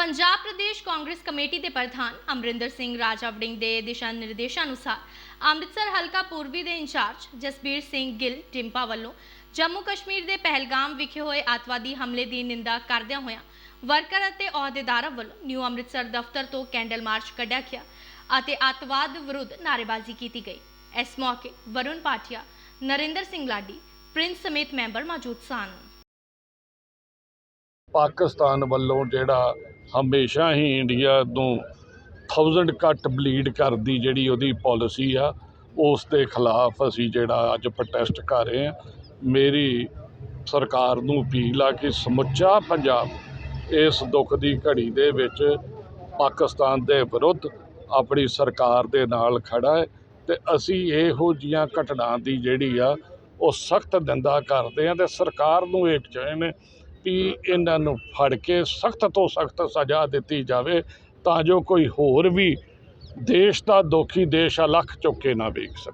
Punjab Pradesh Congress committee ਦੇ ਪ੍ਰਧਾਨ ਅਮਰਿੰਦਰ ਸਿੰਘ ਰਾਜਾ ਵੜਿੰਗ ਦੇ ਦਿਸ਼ਾ ਨਿਰਦੇਸ਼ਾਂ ਅਨੁਸਾਰ ਅੰਮ੍ਰਿਤਸਰ ਹਲਕਾ ਪੂਰਬੀ ਦੇ ਇੰਚਾਰਜ ਜਸਬੀਰ ਸਿੰਘ ਗਿੱਲ ਟਿੰਪਾ ਵੱਲੋਂ ਜੰਮੂ ਕਸ਼ਮੀਰ ਦੇ ਪਹਿਲਗਾਮ ਵਿਖੇ ਹੋਏ ਅੱਤਵਾਦੀ ਹਮਲੇ ਦੀ ਨਿੰਦਾ ਕਰਦਿਆਂ ਹੋਇਆਂ ਵਰਕਰ ਅਤੇ ਅਹੁਦੇਦਾਰਾਂ ਵੱਲੋਂ ਨਿਊ ਅੰਮ੍ਰਿਤਸਰ ਦਫ਼ਤਰ ਤੋਂ ਕੈਂਡਲ ਮਾਰਚ ਕੱਢਿਆ ਗਿਆ ਅਤੇ ਅੱਤਵਾਦ ਵਿਰੁੱਧ ਨਾਅਰੇਬਾਜ਼ੀ ਕੀਤੀ ਗਈ। ਇਸ ਮੌਕੇ ਵਰੁਣ ਪਾਟਿਆ ਨਰਿੰਦਰ ਸਿੰਘ ਲਾਡੀ, ਪ੍ਰਿੰਸ ਸਮੇਤ ਮੈਂਬਰ ਮੌਜੂਦ ਸਨ। ਪਾਕਿਸਤਾਨ ਵੱਲੋਂ ਜਿਹੜਾ ਹਮੇਸ਼ਾ ਹੀ ਇੰਡੀਆ ਤੋਂ 1000 ਕੱਟ ਬਲੀਡ ਕਰਦੀ ਜਿਹੜੀ ਉਹਦੀ ਪਾਲਿਸੀ ਆ, ਉਸ ਦੇ ਖਿਲਾਫ ਅਸੀਂ ਜਿਹੜਾ ਅੱਜ ਪ੍ਰੋਟੈਸਟ ਕਰ ਰਹੇ ਹਾਂ। ਮੇਰੀ ਸਰਕਾਰ ਨੂੰ ਅਪੀਲ ਆ ਕਿ ਸਮੁੱਚਾ ਪੰਜਾਬ ਇਸ ਦੁੱਖ ਦੀ ਘੜੀ ਦੇ ਵਿੱਚ ਪਾਕਿਸਤਾਨ ਦੇ ਵਿਰੁੱਧ ਆਪਣੀ ਸਰਕਾਰ ਦੇ ਨਾਲ ਖੜਾ ਹੈ ਤੇ ਅਸੀਂ ਇਹੋ ਜੀਆਂ ਘਟਨਾ ਦੀ ਜਿਹੜੀ ਆ, ਉਹ ਸਖਤ ਨਿੰਦਾ ਕਰਦੇ ਹਾਂ ਤੇ ਸਰਕਾਰ ਨੂੰ ਇਹ ਚਾਹੀਏ ਵੀ ਇਹਨਾਂ ਨੂੰ ਫੜ ਕੇ ਸਖਤ ਤੋਂ ਸਖਤ ਸਜ਼ਾ ਦਿੱਤੀ ਜਾਵੇ ਤਾਂ ਜੋ ਕੋਈ ਹੋਰ ਵੀ ਦੇਸ਼ ਦਾ ਦੋਖੀ ਦੇਸ਼ ਅਲੱਖ ਚੁੱਕ ਕੇ ਨਾ ਵੇਖ ਸਕੇ।